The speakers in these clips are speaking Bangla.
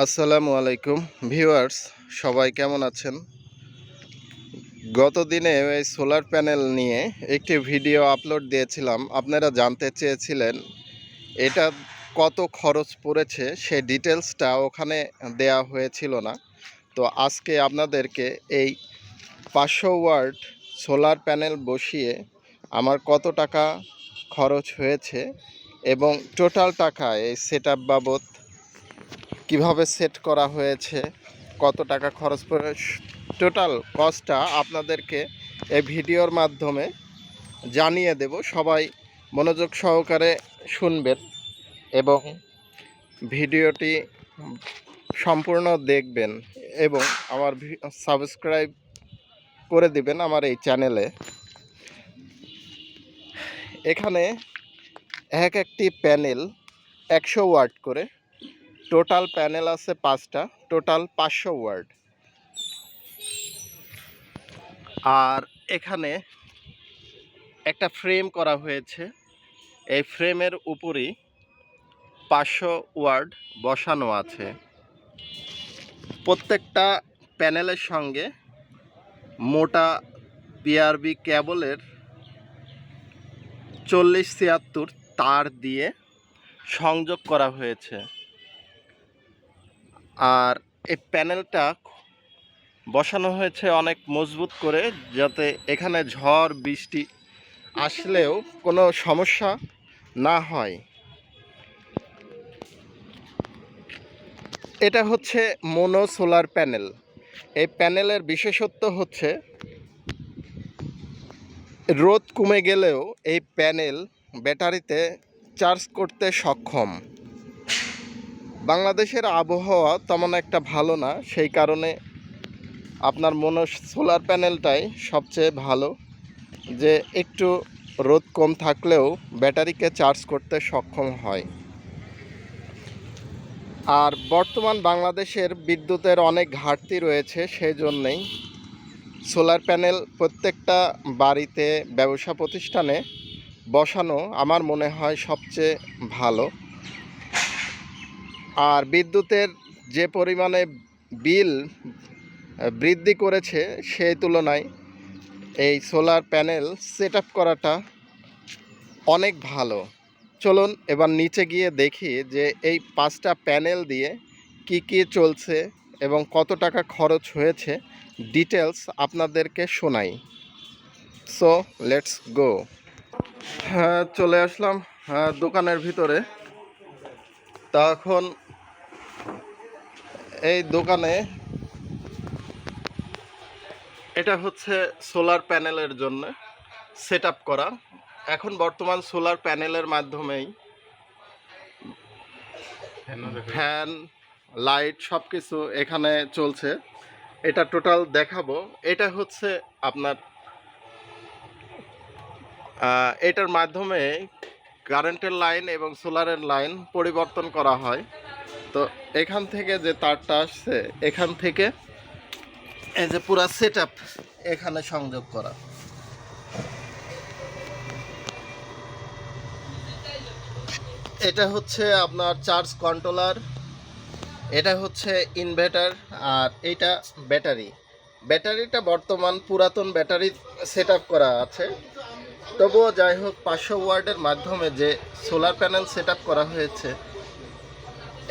আসসালামু আলাইকুম ভিউয়ার্স, সবাই কেমন আছেন? গত দিনে এই সোলার প্যানেল নিয়ে একটি ভিডিও আপলোড দিয়েছিলাম। আপনারা জানতে চেয়েছিলেন এটা কত খরচ পড়েছে, সে ডিটেলসটা ওখানে দেয়া হয়েছিল না। তো আজকে আপনাদেরকে এই পাঁচশো ওয়ার্ড সোলার প্যানেল বসিয়ে আমার কত টাকা খরচ হয়েছে এবং টোটাল টাকা এই সেট বাবদ কীভাবে সেট করা হয়েছে, কত টাকা খরচ পড়ে টোটাল কস্টটা আপনাদেরকে এই ভিডিওর মাধ্যমে জানিয়ে দেব। সবাই মনোযোগ সহকারে শুনবেন এবং ভিডিওটি সম্পূর্ণ দেখবেন এবং আমার সাবস্ক্রাইব করে দিবেন আমার এই চ্যানেলে এখানে এক একটি প্যানেল একশো ওয়াট করে টোটাল প্যানেল আছে পাঁচটা। টোটাল পাঁচশো ওয়ার্ড আর এখানে একটা ফ্রেম করা হয়েছে। এই ফ্রেমের উপরই পাঁচশো ওয়ার্ড বসানো আছে। প্রত্যেকটা প্যানেলের সঙ্গে মোটা পিআরবি ক্যাবলের চল্লিশ ছিয়াত্তর তার দিয়ে সংযোগ করা হয়েছে। আর এই প্যানেলটা বসানো হয়েছে অনেক মজবুত করে, যাতে এখানে ঝড়, বৃষ্টি আসলেও কোনো সমস্যা না হয়। এটা হচ্ছে মোনো সোলার প্যানেল। এই প্যানেলের বিশেষত্ব হচ্ছে, রোদ কমে গেলেও এই প্যানেল ব্যাটারিতে চার্জ করতে সক্ষম। বাংলাদেশের আবহাওয়া তেমন একটা ভালো না, সেই কারণে আপনার মনে সোলার প্যানেলটাই সবচেয়ে ভালো। যে একটু রোদ কম থাকলেও ব্যাটারিকে চার্জ করতে সক্ষম হয়। আর বর্তমান বাংলাদেশের বিদ্যুতের অনেক ঘাটতি রয়েছে, সেই জন্যেই সোলার প্যানেল প্রত্যেকটা বাড়িতে, ব্যবসা প্রতিষ্ঠানে বসানো আমার মনে হয় সবচেয়ে ভালো। আর বিদ্যুতের যে পরিমাণে বিল বৃদ্ধি করেছে সেই তুলনায় এই সোলার প্যানেল সেট করাটা অনেক ভালো। চলুন এবার নিচে গিয়ে দেখি যে এই পাঁচটা প্যানেল দিয়ে কি কি চলছে এবং কত টাকা খরচ হয়েছে। ডিটেলস আপনাদেরকে শোনাই। সো লেটস গো হ্যাঁ চলে আসলাম হ্যাঁ, দোকানের ভিতরে। তখন এই দোকানে এটা হচ্ছে সোলার প্যানেলের জন্য সেট করা। এখন বর্তমান সোলার প্যানেলের মাধ্যমেই ফ্যান, লাইট সব কিছু এখানে চলছে। এটা টোটাল দেখাবো। এটা হচ্ছে আপনার এটার মাধ্যমে কারেন্টের লাইন এবং সোলারের লাইন পরিবর্তন করা হয়। তো এখান থেকে যে তারটা আসছে, এখান থেকে এই যে পুরা সেট এখানে সংযোগ করা। এটা হচ্ছে আপনার চার্জ কন্ট্রোলার এটা হচ্ছে ইনভার্টার আর এটা ব্যাটারি ব্যাটারিটা বর্তমান পুরাতন ব্যাটারি সেট করা আছে। তবুও যাই হোক, পাঁচশো ওয়ার্ডের মাধ্যমে যে সোলার প্যানেল সেট করা হয়েছে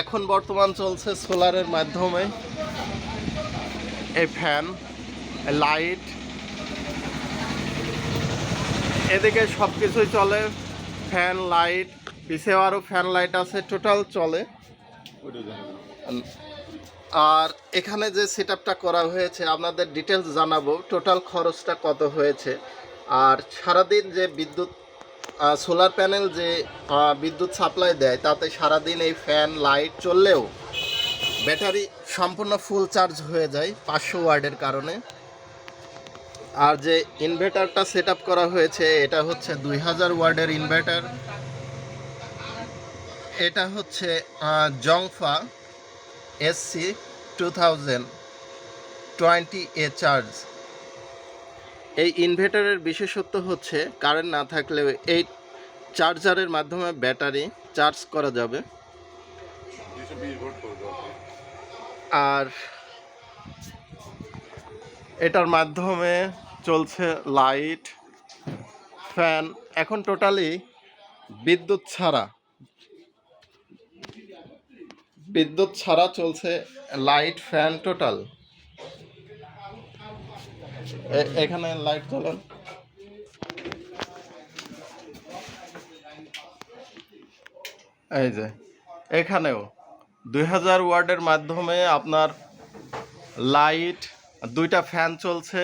এখন বর্তমান চলছে সোলারের মাধ্যমে এই ফ্যান, লাইট। এদিকে সব কিছুই চলে, ফ্যান, লাইট, পিছেও আরও ফ্যান, লাইট আছে, টোটাল চলে। আর এখানে যে সেট করা হয়েছে, আপনাদের ডিটেলস জানাব, টোটাল খরচটা কত হয়েছে। আর সারাদিন যে বিদ্যুৎ সোলার প্যানেল যে বিদ্যুৎ সাপ্লাই দেয়, তাতে সারাদিন এই ফ্যান, লাইট চললেও ব্যাটারি সম্পূর্ণ ফুল চার্জ হয়ে যায় পাঁচশো ওয়ার্ডের কারণে। আর যে ইনভার্টারটা সেট করা হয়েছে, এটা হচ্ছে দুই হাজার ওয়ার্ডের ইনভার্টার। এটা হচ্ছে জংফা এসসি টু থাউজেন্ড টোয়েন্টি এ চার্জ। এই ইনভার্টারের বিশেষত্ব হচ্ছে কারেন্ট না থাকলেও এই চার্জারের মাধ্যমে ব্যাটারি চার্জ করা যাবে। আর এটার মাধ্যমে চলছে লাইট ফ্যান এখন টোটালি বিদ্যুৎ ছাড়া। বিদ্যুৎ ছাড়া চলছে লাইট ফ্যান টোটাল এখানে লাইট চলেন এই যে, এখানেও দুই হাজার ওয়ার্ডের মাধ্যমে আপনার লাইট দুইটা ফ্যান চলছে।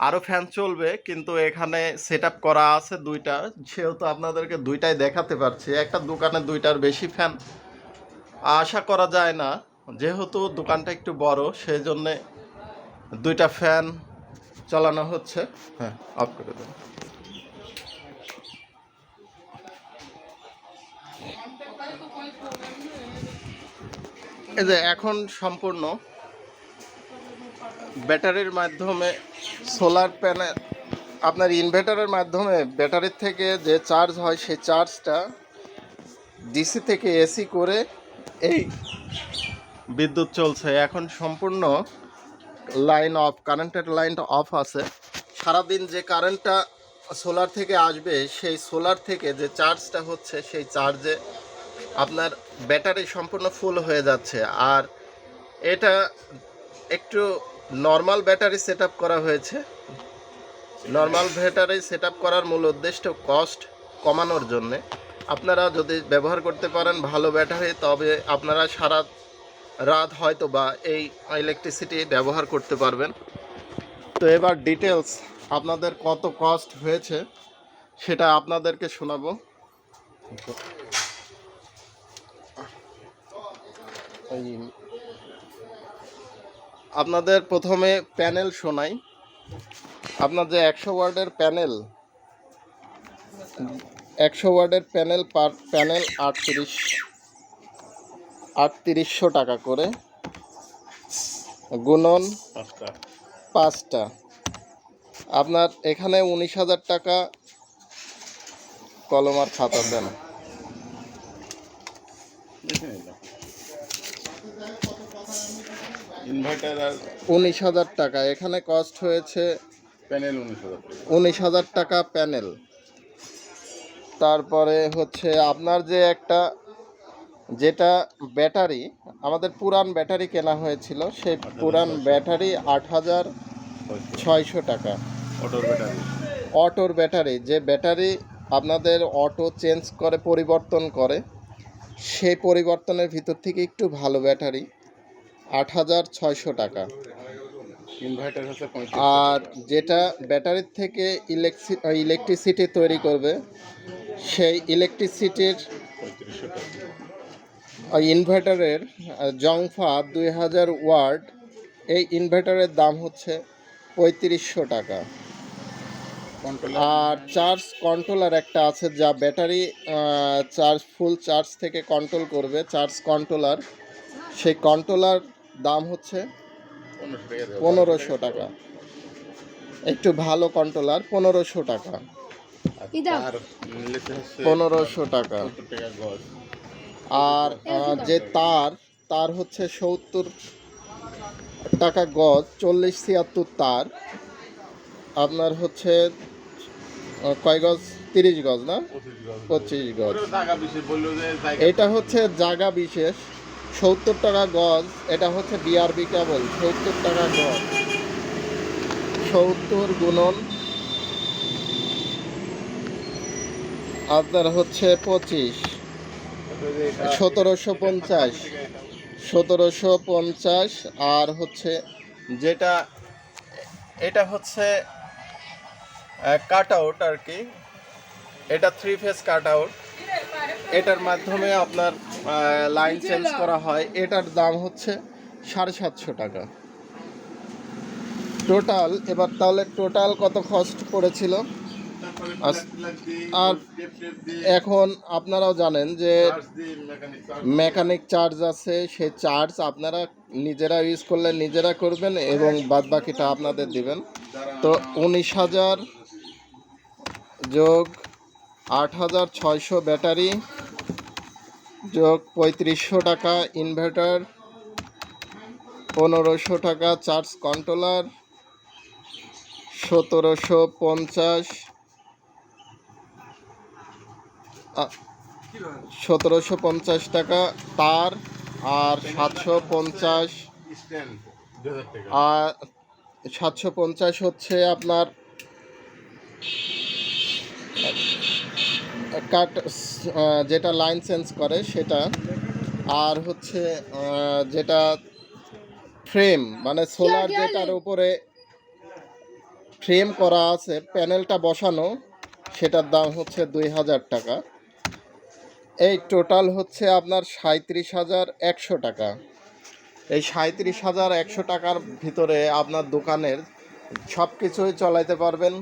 আরও ফ্যান চলবে, কিন্তু এখানে সেট করা আছে দুইটা। সেহেতু আপনাদেরকে দুইটাই দেখাতে পারছি। একটা দোকানে দুইটার বেশি ফ্যান আশা করা যায় না। যেহেতু দোকানটা একটু বড় সেই জন্যে দুইটা ফ্যান চালানো হচ্ছে। হ্যাঁ অফ করে দেন। এই যে এখন সম্পূর্ণ ব্যাটারির মাধ্যমে সোলার প্যানেল আপনার ইনভার্টারের মাধ্যমে ব্যাটারির থেকে যে চার্জ হয় সেই চার্জটা ডিসি থেকে এসি করে এই বিদ্যুৎ চলছে। এখন সম্পূর্ণ লাইন অফ কারেন্টের লাইনটা অফ আছে। সারাদিন যে কারেন্টটা সোলার থেকে আসবে, সেই সোলার থেকে যে চার্জটা হচ্ছে, সেই চার্জে আপনার ব্যাটারি সম্পূর্ণ ফুল হয়ে যাচ্ছে। আর এটা একটু নর্মাল ব্যাটারি সেট করা হয়েছে। নর্মাল ব্যাটারি সেট করার মূল উদ্দেশ্য কস্ট কমানোর জন্যে। আপনারা যদি ব্যবহার করতে পারেন ভালো ব্যাটারি তবে আপনারা সারা রাত হয়তো বা এই ইলেকট্রিসিটি ব্যবহার করতে পারবেন। তো এবার ডিটেলস আপনাদের কত কস্ট হয়েছে সেটা আপনাদেরকে শোনাবো। আপনাদের প্রথমে প্যানেল শোনাই। আপনার যে একশো ওয়ার্ডের প্যানেল একশো ওয়ার্ডের প্যানেল পার প্যানেল আটত্রিশ। আটত্রিশশো টাকা করে। গুণন পাঁচটা। আপনার এখানে উনিশ হাজার টাকা কলম আর খাতা দেন। ইনভার্টার আর উনিশ হাজার টাকা। এখানে কস্ট হয়েছে প্যানেল উনিশ হাজার টাকা। প্যানেল তারপরে হচ্ছে আপনার যে একটা যেটা ব্যাটারি আমাদের পুরান ব্যাটারি কেনা হয়েছিল সেই পুরান ব্যাটারি আট হাজার ছয়শো টাকা। অটোর ব্যাটারি। অটোর ব্যাটারি যে ব্যাটারি আপনাদের অটো চেঞ্জ করে পরিবর্তন করে সেই পরিবর্তনের ভিতর থেকে একটু ভালো ব্যাটারি আট হাজার ছয়শো টাকা। ইনভার্টার হচ্ছে আর যেটা ব্যাটারির থেকে ইলেকট্রি ইলেকট্রিসিটি তৈরি করবে সেই ইলেকট্রিসিটির ইনভার্টারের জংফা দুই হাজার ওয়ার্ড এই ইনভার্টারের দাম হচ্ছে পঁয়ত্রিশশো টাকা। আর চার্জ কন্ট্রোলার একটা আছে যা ব্যাটারি চার্জ ফুল চার্জ থেকে কন্ট্রোল করবে। চার্জ কন্ট্রোলার সেই কন্ট্রোলার দাম হচ্ছে পনেরোশো টাকা। একটু ভালো কন্ট্রোলার পনেরোশো টাকা। পনেরোশো টাকা। আর যে তার তার হচ্ছে সত্তর টাকা গজ, চল্লিশ ছিয়াত্তর তার। আপনার হচ্ছে কয় গজ? তিরিশ গজ না? পঁচিশ গজ। এটা হচ্ছে জায়গা বিশেষ। সত্তর টাকা গজ, এটা হচ্ছে বিআরবি কেবল, সত্তর টাকা গজ। সত্তর গুণন আপনার হচ্ছে পঁচিশ। সতেরোশো পঞ্চাশ। সতেরোশো পঞ্চাশ আর হচ্ছে যেটা, এটা হচ্ছে কাট আউট আর কি। এটা থ্রি ফেস কাট আউট এটার মাধ্যমে আপনার লাইন চেঞ্জ করা হয়। এটার দাম হচ্ছে সাড়ে সাতশো টাকা। টোটাল এবার তাহলে টোটাল কত কস্ট পড়েছিল? আর এখন আপনারাও জানেন যে মেকানিক চার্জ আছে সেই চার্জ আপনারা নিজেরা ইউজ করলে নিজেরা করবেন এবং বাদ বাকিটা আপনাদের দিবেন। তো উনিশ হাজার যোগ আট হাজার ছয়শো ব্যাটারি যোগ পঁয়ত্রিশশো টাকা ইনভার্টার পনেরোশো টাকা চার্জ কন্ট্রোলার সতেরোশো পঞ্চাশ সতেরোশো পঞ্চাশ টাকা তার আর সাতশো পঞ্চাশ আর সাতশো পঞ্চাশ হচ্ছে আপনার কাট যেটা লাইন চেঞ্জ করে সেটা। আর হচ্ছে যেটা ফ্রেম মানে সোলার যেটার উপরে ফ্রেম করা আছে প্যানেলটা বসানো সেটার দাম হচ্ছে দুই হাজার টাকা। এই টোটাল হচ্ছে আপনার সাঁত্রিশ হাজার একশো টাকা। এই সাঁত্রিশ হাজার একশো টাকার ভিতরে আপনার দোকানের সব কিছুই চলাইতে পারবেন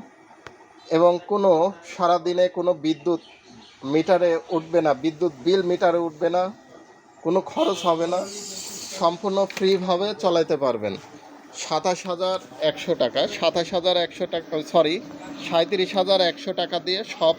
এবং কোনো সারাদিনে কোনো বিদ্যুৎ মিটারে উঠবে না, বিদ্যুৎ বিল মিটারে উঠবে না, কোনো খরচ হবে না, সম্পূর্ণ ফ্রিভাবে চলাইতে পারবেন। সাতাশ হাজার একশো টাকা, সাতাশ হাজার একশো টাকা, সরি সাঁত্রিশ হাজার একশো টাকা দিয়ে সব